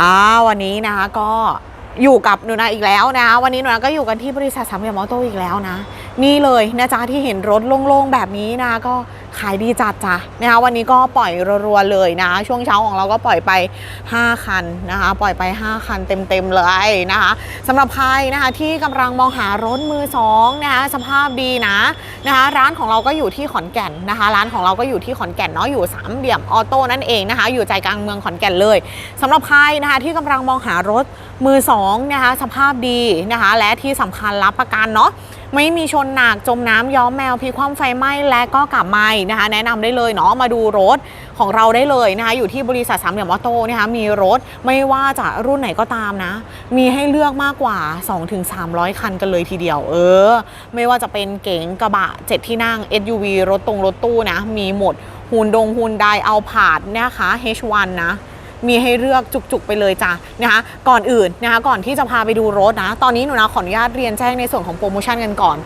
อ้าวันนี้นะคะก็อยู่กับหนูนาอีกแล้วนะคะวันนี้หนูนาก็อยู่กันที่บริษัทสามเหลี่ยมออโต้อีกแล้วนะ นี่เลยนะจ๊ะที่เห็นรถโล่งๆแบบนี้นะก็ขายดีจัดจ้ะนะคะวันนี้ก็ปล่อยรัวๆเลยนะ ช่วงเช้าของเราก็ปล่อยไป 5 คันนะคะ ปล่อยไป 5 คันเต็มๆเลยนะคะสำหรับใครนะคะที่กำลังมองหารถมือสองนะคะสภาพดีนะนะคะร้านของเราก็อยู่ที่ขอนแก่นนะคะ ร้านของเราก็อยู่ที่ขอนแก่นเนาะอยู่สามเหลี่ยมออโต้นั่นเองนะคะ อยู่ใจกลางเมืองขอนแก่นเลยสำหรับใครนะคะที่กำลังมองหารถมือสองนะคะสภาพดีนะคะและที่สำคัญรับประกันเนาะ ไม่มีชนหนักจมน้ำย้อมแมวพลิกคว่ำไฟไหม้และก็กลับไหม้นะคะ แนะนำได้เลยเนาะมาดูรถของเราได้เลยนะคะอยู่ที่บริษัทสามเหลี่ยมออโต้นะคะมีรถไม่ว่าจะรุ่นไหนก็ตามนะ มีให้เลือกมากกว่า 2-300 คันกันเลยทีเดียว เออ ไม่ว่าจะเป็นเก๋งกระบะ 7 ที่นั่ง SUV รถตรงรถตู้นะ มีหมดฮุนดงฮุนไดเอาผาดนะคะ H1 นะ มีให้เลือกจุกๆไปเลยจ้ะนะคะก่อนอื่นนะคะก่อนที่จะพาไปดูรถนะ ตอนนี้หนูนะขออนุญาตเรียนแจ้งในส่วนของโปรโมชั่นกันก่อน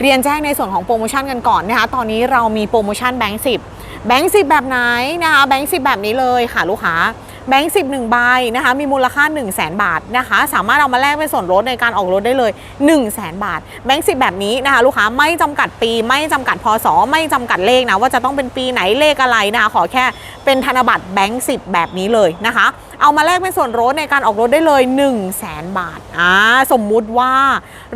เรียนแจ้งในส่วนของโปรโมชั่นกันก่อนนะคะตอนนี้เรามีโปรโมชั่นแบงค์สิบแบงค์สิบแบบไหนนะคะแบงค์สิบแบบนี้เลยค่ะลูกค้า แบงค์สิบหนึ่งใบนะคะมีมูลค่า 1 0 0 0 0แบาทนะคะ สามารถเอามาแลกเป็นส่วนลดในการออกรถได้เลย 1 0 0 0 0แบาท แบงค์สิบแบบนี้นะคะลูกค้าไม่จำกัดปี ไม่จำกัดพศไม่จำกัดเลขนะว่าจะต้องเป็นปีไหนเลขอะไรนะคะขอแค่เป็นธนบัตรแบงค์สิบแบบนี้เลยนะคะ เอามาแลกเป็นส่วนลดในการออกรถได้เลย 1 0 0 0 0แบาทอ่าสมมุติว่า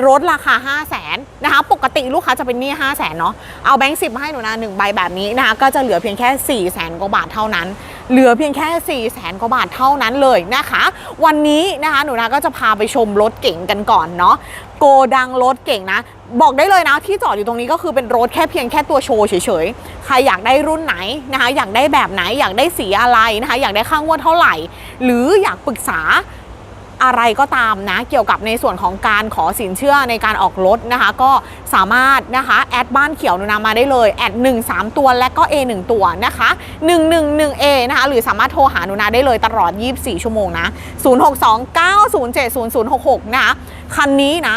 รถราคา 5 0 0 0 0นนะคะปกติลูกค้าจะเป็นหนี้5 0 0 0 0นเนาะเอาแบงค์สิบมาให้หนูนะหนึ่งใบแบบนี้นะคะก็จะเหลือเพียงแค่4 0 0 0 0 0กว่าบาทเท่านั้น เหลือเพียงแค่4 0 0แสนกว่าบาทเท่านั้นเลยนะคะ วันนี้นะคะหนูนาก็จะพาไปชมรถเก๋งกันก่อนเนาะโกดังรถเก่งนะ บอกได้เลยนะที่จอดอยู่ตรงนี้ก็คือเป็นรถแค่เพียงแค่ตัวโชว์เฉยๆ ใครอยากได้รุ่นไหนนะคะ อยากได้แบบไหน อยากได้สีอะไรนะคะ อยากได้ค่างวดเท่าไหร่ หรืออยากปรึกษา อะไรก็ตามนะ เกี่ยวกับในส่วนของการขอสินเชื่อในการออกรถนะคะ ก็สามารถนะคะแอดบ้านเขียวนุนามาได้เลยแอด1 3 ตัวและก็ A 1 ตัวนะคะ 111A นะคะหรือสามารถโทรหาหนุนาได้เลยตลอด 24 ชั่วโมงนะ 0629070066 นะคะคันนี้นะ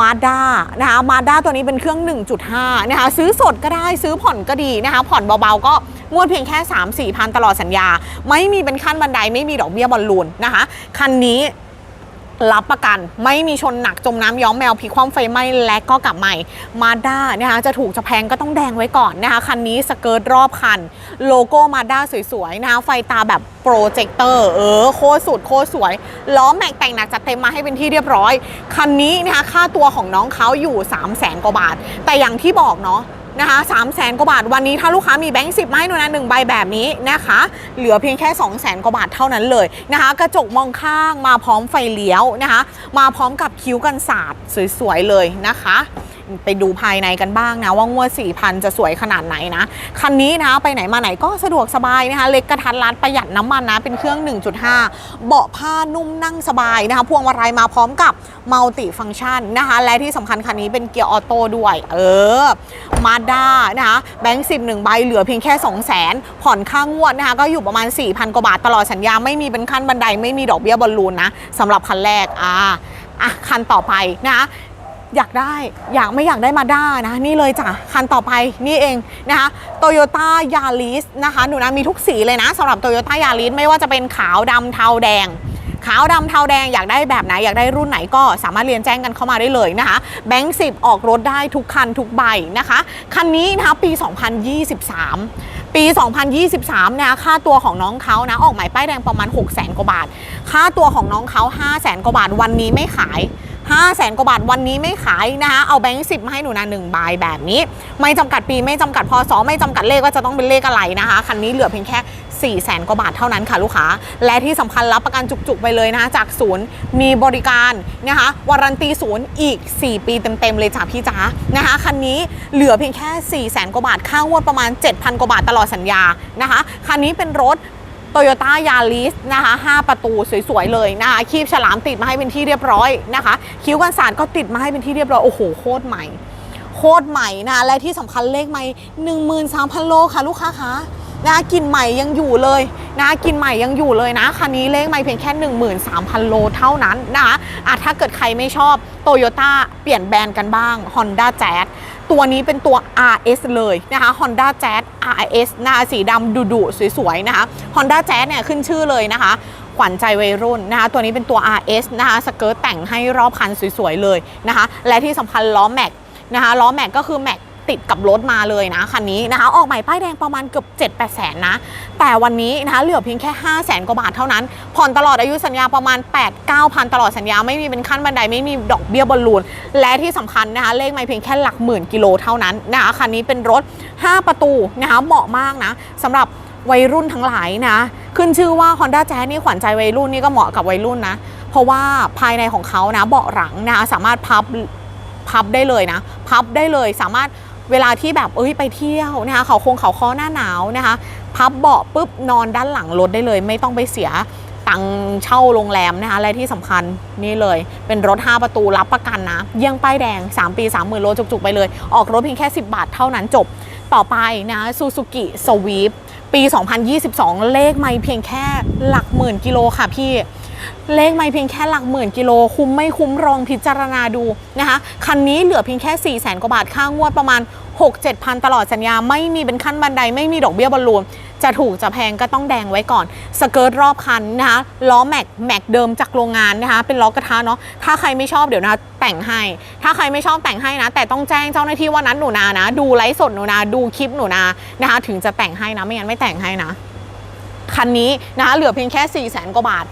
มาด้านะคะมาด้าตัวนี้เป็นเครื่อง 1.5 นะคะซื้อสดก็ได้ซื้อผ่อนก็ดีนะคะผ่อนเบาๆก็งวดเพียงแค่ 3 4 พันตลอดสัญญา ไม่มีเป็นขั้นบันไดไม่มีดอกเบี้ยบอลลูนนะคะ คันนี้ รับประกันไม่มีชนหนักจมน้ำย้อมแมวพลิกคว่ำไฟไหม้และก็กลับใหม่มาด้านะคะจะถูกจะแพงก็ต้องแดงไว้ก่อนนะคะคันนี้สเกิร์ตรอบคัน โลโก้มาด้าสวยๆนะคะไฟตาแบบโปรเจคเตอร์เออโคสุดโคสวย ล้อแม็กแต่งหนักจัดเต็มมาให้เป็นที่เรียบร้อย คันนี้นะคะค่าตัวของน้องเขาอยู่ 3 0 0แสนกว่าบาท แต่อย่างที่บอกเนาะ นะคะสามแสนกว่าบาทวันนี้ถ้าลูกค้ามีแบงค์สิบมาให้หนูนะหนึ่งใบแบบนี้นะคะ เหลือเพียงแค่2องแสนกว่าบาทเท่านั้นเลยนะคะ กระจกมองข้างมาพร้อมไฟเลี้ยวนะคะ มาพร้อมกับคิ้วกันศาสตร์สวยๆเลยนะคะ ไปดูภายในกันบ้างนะ ว่างวด4,000 จะสวยขนาดไหนนะ คันนี้นะไปไหนมาไหนก็สะดวกสบายนะคะ เล็กกระทัดรัดประหยัดน้ำมันนะ เป็นเครื่อง 1.5 เบาะผ้านุ่มนั่งสบายนะคะ พวงมาลัยมาพร้อมกับมัลติฟัง c t ชันนะคะ และที่สำคัญคันนี้เป็นเกียร์ออโต้ด้วย เออมาด้านะคะ แบงค์สิบหนึ่งใบเหลือเพียงแค่ 2 0 0 0 0 0ผ่อนค่างวดนะคะ ก็อยู่ประมาณ 4,000 กว่าบาทตลอดสัญญาไม่มีเป็นขั้นบันไดไม่มีดอกเบี้ยบอลลูนนะสำหรับคันแรกอ่าอะคันต่อไปนะคะ อยากได้อยากไม่อยากได้มาด้านะ นี่เลยจ้ะ คันต่อไปนี่เองนะคะโตโยต้ายาริสนะคะหนูนะมีทุกสีเลยนะสำหรับโตโยต้ายาริสไม่ว่าจะเป็นขาวดำเทาแดง ขาวดำเทาแดงอยากได้แบบไหน อยากได้รุ่นไหนก็สามารถเรียนแจ้งกันเข้ามาได้เลยนะคะแบงค์สิบออกรถได้ทุกคันทุกใบนะคะ คันนี้นะคะปี 2023 ปี 2023นะคะค่าตัวของน้องเขานะออกหมายป้ายแดงประมาณ 6 0 0 0 0 0กว่าบาท ค่าตัวของน้องเขา5 0 0 0 0 0กว่าบาทวันนี้ไม่ขาย 5 0 0แสนกว่าบาทวันนี้ไม่ขายนะคะเอาแบงค์สิบมาให้หนูนะหนึ่งใบแบบนี้ ไม่จำกัดปีไม่จำกัดพศไม่จำกัดเลขว่าจะต้องเป็นเลขอะไรนะคะคันนี้เหลือเพียงแค่4 0 0แสนกว่าบาทเท่านั้นค่ะลูกค้า และที่สำคัญรับประกันจุกๆไปเลยนะคะจากศูนย์มีบริการนะคะวารันตีศูนย์อีก 4 ปีเต็มๆเลยจ้ะพี่จ๋านะคะคันนี้เหลือเพียงแค่4 0 0แสนกว่าบาทค่างวดประมาณ 7,000 กว่าบาทตลอดสัญญานะคะคันนี้เป็นรถ โตโยต้ายาริสนะคะ5ประตูสวยๆเลยนะคะคีบฉลามติดมาให้เป็นที่เรียบร้อยนะคะ คิ้วกันสาดก็ติดมาให้เป็นที่เรียบร้อย โอ้โหโคตรใหม่ โคตรใหม่นะและที่สำคัญเลขไม่ 13,000 โลค่ะลูกค้าคะ นะกลินใหม่ยังอยู่เลยนะกลินใหม่ยังอยู่เลยนะคันนี้เลขไม่เพียงแค่ 13,000 โลเท่านั้นนะคะอะถ้าเกิดใครไม่ชอบโตโยต้าเปลี่ยนแบรนด์กันบ้าง Honda Jazz ตัวนี้เป็นตัว RS เลยนะคะ Honda Jazz RS นะคะสีดำดุๆสวยๆนะคะ Honda Jazz เนี่ยขึ้นชื่อเลยนะคะขวัญใจวัยรุ่นนะคะตัวนี้เป็นตัว RS นะคะสเกิร์ตแต่งให้รอบคันสวยๆเลยนะคะ และที่สำคัญล้อแม็กนะคะล้อแม็กก็คือแม็ก ติดกับรถมาเลยนะคันนี้นะคะ ออกใหม่ป้ายแดงประมาณเกือบ7 8แสนนะ แต่วันนี้นะคะเหลือเพียงแค่5 0 0แสนกว่าบาทเท่านั้น ผ่อนตลอดอายุสัญญาประมาณ 8 9พันตลอดสัญญาไม่มีเป็นขั้นบันไดไม่มีดอกเบี้ยบอลลูน และที่สำคัญนะคะเลขไม่เพียงแค่หลักหมื่นกิโลเท่านั้นนะคะคันนี้เป็นรถ 5 ประตูนะคะเหมาะมากนะสำหรับวัยรุ่นทั้งหลายนะ ขึ้นชื่อว่า Honda Jazz นี่ขวัญใจวัยรุ่นนี่ก็เหมาะกับวัยรุ่นนะ เพราะว่าภายในของเขานะเบาะหลังนะคะสามารถพับพับได้เลยนะ พับได้เลยสามารถ เวลาที่แบบเอ้ยไปเที่ยวนะคะเขาคงเขาคอหน้าหนาวนะคะ พับเบาะปุ๊บนอนด้านหลังรถได้เลย ไม่ต้องไปเสียตังเช่าโรงแรมนะคะและที่สำคัญนี่เลย เป็นรถ 5 ประตูรับประกันนะยี่ยงป้ายแดง 3 ปี 30,000โลจุกๆ ไปเลย ออกรถเพียงแค่ 10 บาทเท่านั้นจบต่อไปนะซูซูกิสวีปปี 2022 เลขไม่เพียงแค่หลักหมื่นกิโลค่ะพี่ เลขไม่เพียงแค่หลักหมื่นกิโล คุ้มไม่คุ้มรองพิจารณาดูนะคะ คันนี้เหลือเพียงแค่ 4 0 0แสนกว่าบาทค่างวดประมาณ 6 7พันตลอดสัญญา ไม่มีเป็นขั้นบันได ไม่มีดอกเบี้ยบอลลูนจะถูกจะแพงก็ต้องแดงไว้ก่อน สเกิร์ตรอบคันนะคะล้อแม็กแม็กเดิมจากโรงงานนะคะเป็นล้อกระทะเนาะถ้าใครไม่ชอบเดี๋ยวนะแต่งให้ ถ้าใครไม่ชอบแต่งให้นะ แต่ต้องแจ้งเจ้าหน้าที่ว่านัดหนูนานะ ดูไลฟ์สดหนูนาดูคลิปหนูนานะคะ ถึงจะแต่งให้นะไม่งั้นไม่แต่งให้นะคันนี้นะคะเหลือเพียงแค่4 0 0แสนกว่าบาท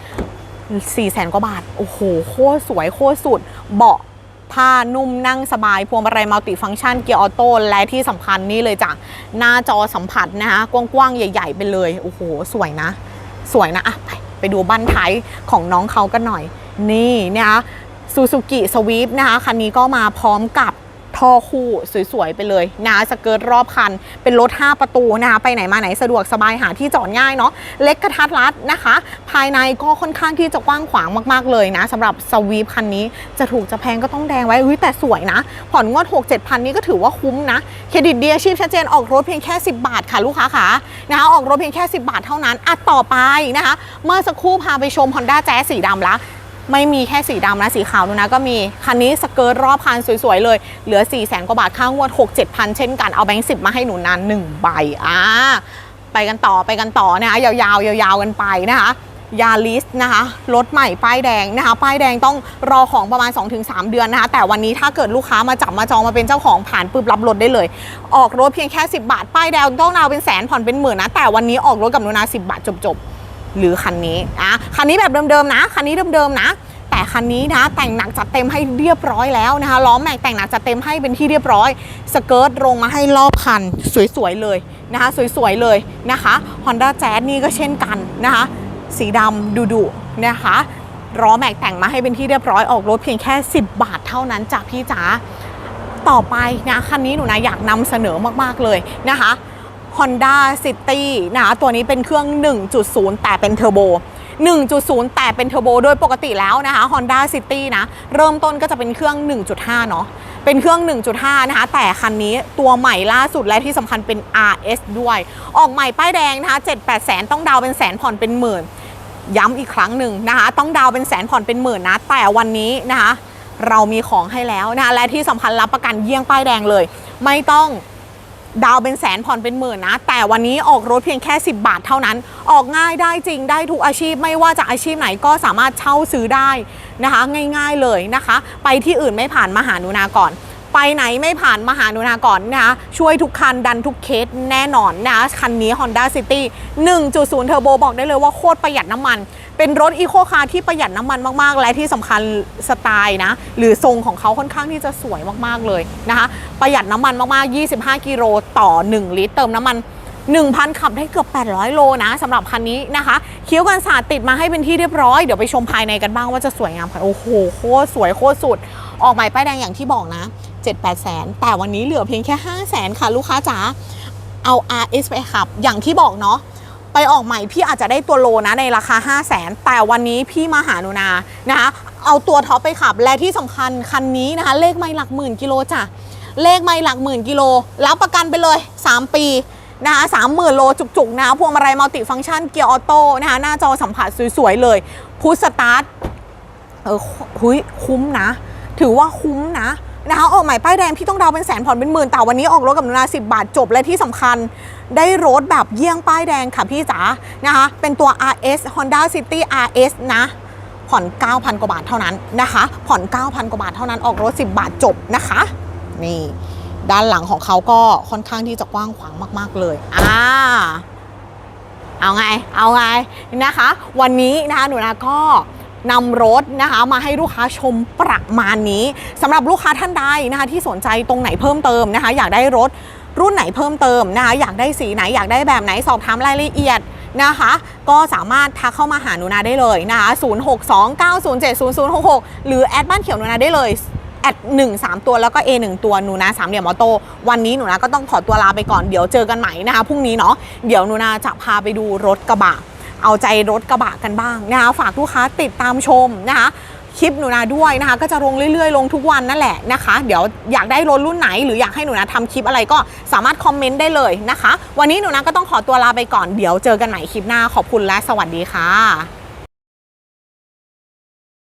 4 0 0แสนกว่าบาท โอ้โห โคตรสวย โคตรสุด เบาะผ้านุ่มนั่งสบาย พวงมาลัยมัลติฟังก์ชันเกียร์ออโต้และที่สำคัญนี่เลยจ้ะ หน้าจอสัมผัสนะคะ กว้างๆ ใหญ่ ๆ ไปเลย โอ้โห สวยนะ สวยนะ อะ ไปไปดูบั้นท้ายของน้องเขากันหน่อย นี่นะคะซูซูกิสวีปนะคะ คันนี้ก็มาพร้อมกับ ท่อคู่สวยๆไปเลยนะสเกิร์ตรอบคัน เป็นรถ 5 ประตูนะคะไปไหนมาไหนสะดวกสบายหาที่จอดง่ายเนาะเล็กกระทัดรัดนะคะ ภายในก็ค่อนข้างที่จะกว้างขวางมากๆเลยนะสำหรับสวีปคันนี้จะถูกจะแพงก็ต้องแดงไว้อุ้ยแต่สวยนะ ผ่อนงวด 6 7พันนี้ก็ถือว่าคุ้มนะ เครดิตดีอาชีพชัดเจนออกรถเพียงแค่ 10 บาทค่ะลูกค้าค่ะนะคะออกรถเพียงแค่ 10 บาทเท่านั้นอะต่อไปนะคะ เมื่อสักครู่พาไปชม Honda Jazz สีดำละ ไม่มีแค่สีดำนะสีขาวนูนนะก็มี คันนี้สเกิร์ตรอบคันสวยๆเลย เหลือ 4 0 0แสนกว่าบาทค่างวด 6 7พันเช่นกันเอาแบงค์สิมาให้หนูนาน1ใบอ่าไปกันต่อไปกันต่อนะคะยาวๆยาวๆกันไปนะคะยาลิสนะคะรถใหม่ป้ายแดงนะคะ ป้ายแดงต้องรอของประมาณ 2-3 เดือนนะคะ แต่วันนี้ถ้าเกิดลูกค้ามาจับมาจองมาเป็นเจ้าของผ่านปุ๊บรับรถได้เลย ออกรถเพียงแค่ 10 บาท ป้ายแดงต้องดาวเป็นแสนผ่อนเป็นหมื่นนะ แต่วันนี้ออกรถกับหนูนา 10 บาทจบๆ หรือคันนี้อะคันนี้แบบเดิมๆนะ คันนี้เดิมๆนะแต่คันนี้นะแต่งหนักจัดเต็มให้เรียบร้อยแล้วนะคะล้อแม็กแต่งหนักจัดเต็มให้เป็นที่เรียบร้อย สเกิร์ตลงมาให้รอบคันสวยๆเลยนะคะสวยๆเลยนะคะ Honda Jazz นี่ก็เช่นกันนะคะ สีดำดุๆนะคะล้อแม็กแต่งมาให้เป็นที่เรียบร้อยออกรถเพียงแค่ 10 บาทเท่านั้นจากพี่จ๋าต่อไปนะคันนี้หนูนะอยากนำเสนอมากๆเลยนะคะ Honda City นะคะตัวนี้เป็นเครื่อง 1.0 แต่เป็นเทอร์โบ 1.0 แต่เป็นเทอร์โบโดยปกติแล้วนะคะ Honda City นะ เริ่มต้นก็จะเป็นเครื่อง 1.5 เนาะเป็นเครื่อง 1.5 นะคะ แต่คันนี้ตัวใหม่ล่าสุดและที่สำคัญเป็น RS ด้วย ออกใหม่ป้ายแดงนะคะ 7-8 แสนต้องดาวน์เป็นแสนผ่อนเป็นหมื่น ย้ำอีกครั้งหนึ่งนะคะ ต้องดาวน์เป็นแสนผ่อนเป็นหมื่นนะ แต่วันนี้นะคะ เรามีของให้แล้วนะคะ และที่สำคัญรับประกันเยี่ยงป้ายแดงเลย ไม่ต้อง ดาวเป็นแสนผ่อนเป็นหมื่นนะ แต่วันนี้ออกรถเพียงแค่ 10 บาทเท่านั้น ออกง่ายได้จริงได้ทุกอาชีพไม่ว่าจะอาชีพไหนก็สามารถเช่าซื้อได้นะคะ ง่ายๆเลยนะคะ ไปที่อื่นไม่ผ่านมาหาหนูนาก่อนไปไหนไม่ผ่านมาหาหนูนาก่อนนะคะช่วยทุกคันดันทุกเคสแน่นอนนะคันนี้ Honda City 1.0 Turbo บอกได้เลยว่าโคตรประหยัดน้ำมัน เป็นรถอีโคคาร์ที่ประหยัดน้ำมันมากๆ และที่สำคัญสไตล์นะ หรือทรงของเขาค่อนข้างที่จะสวยมากๆเลยนะคะ ประหยัดน้ำมันมากๆ 25 กิโลต่อ 1 ลิตร เติมน้ำมัน 1,000 ขับได้เกือบ 800 โลนะสำหรับคันนี้นะคะเคี้ยวกันสาดติดมาให้เป็นที่เรียบร้อย เดี๋ยวไปชมภายในกันบ้างว่าจะสวยงามค่ะโอ้โหโคตรสวยโคตรสุด ออกหม่ป้ายแดงอย่างที่บอกนะ 7-8แสนแต่วันนี้เหลือเพียงแค่5แสนค่ะลูกค้าจ๋าเอา RS ไปขับอย่างที่บอกเนาะ ไปออกใหม่พี่อาจจะได้ตัวโลนะในราคา 5 0 0แสนแต่วันนี้พี่มาหาหนูนานะคะเอาตัวท็อปไปขับและที่สำคัญคันนี้นะคะ เลขไม่หลักหมื่นกิโลจ้ะเลขไม่หลักหมื่นกิโลรับประกันไปเลย 3 ปีนะคะสามหมื่นโลจุกๆนะคะพวงมาลัยมัลติฟังก์ชันเกียร์ออโต้นะคะหน้าจอสัมผัสสวยๆเลยพุชสตาร์ทเออหุยคุ้มนะ ถือว่าคุ้มนะ นะคะออกใหม่ป้ายแดงพี่ต้องดาวเป็นแสนผ่อนเป็นหมื่นแต่วันนี้ออกรถกับหนูนา10บาทจบและที่สำคัญได้รถแบบเยี่ยงป้ายแดงค่ะพี่จ๋านะคะเป็นตัว RS Honda City RS นะผ่อน 9,000 กว่าบาทเท่านั้นนะคะ ผ่อน 9,000 กว่าบาทเท่านั้นออกรถ 10 บาทจบนะคะ นี่ ด้านหลังของเขาก็ค่อนข้างที่จะกว้างขวางมาก ๆ เลย อ่า เอาไง เอาไงนะคะ วันนี้นะคะหนูนาก็ นำรถนะคะมาให้ลูกค้าชมประมาณนี้สำหรับลูกค้าท่านใดนะคะที่สนใจตรงไหนเพิ่มเติมนะคะ อยากได้รถรุ่นไหนเพิ่มเติมนะคะ อยากได้สีไหนอยากได้แบบไหนสอบถามรายละเอียดนะคะ ก็สามารถทักเข้ามาหาหนูนาได้เลยนะคะ 0629070066 หรือแอดบ้านเขียวหนูนาได้เลยแอดหนึ่งสามตัวแล้วก็ A 1ตัวหนูนาสามเหลี่ยมออโต้วันนี้หนูนาก็ต้องขอตัวลาไปก่อนเดี๋ยวเจอกันใหม่นะคะพรุ่งนี้เนาะเดี๋ยวหนูนาจะพาไปดูรถกระบะ เอาใจรถกระบะกันบ้างนะคะฝากลูกค้าติดตามชมนะคะคลิปหนูนาด้วยนะคะ ก็จะลงเรื่อยๆ ลงทุกวันนั่นแหละนะคะ เดี๋ยวอยากได้รถรุ่นไหน หรืออยากให้หนูนาทำคลิปอะไรก็สามารถคอมเมนต์ได้เลยนะคะ วันนี้หนูนาก็ต้องขอตัวลาไปก่อนเดี๋ยวเจอกันใหม่คลิปหน้าขอบคุณและสวัสดีค่ะ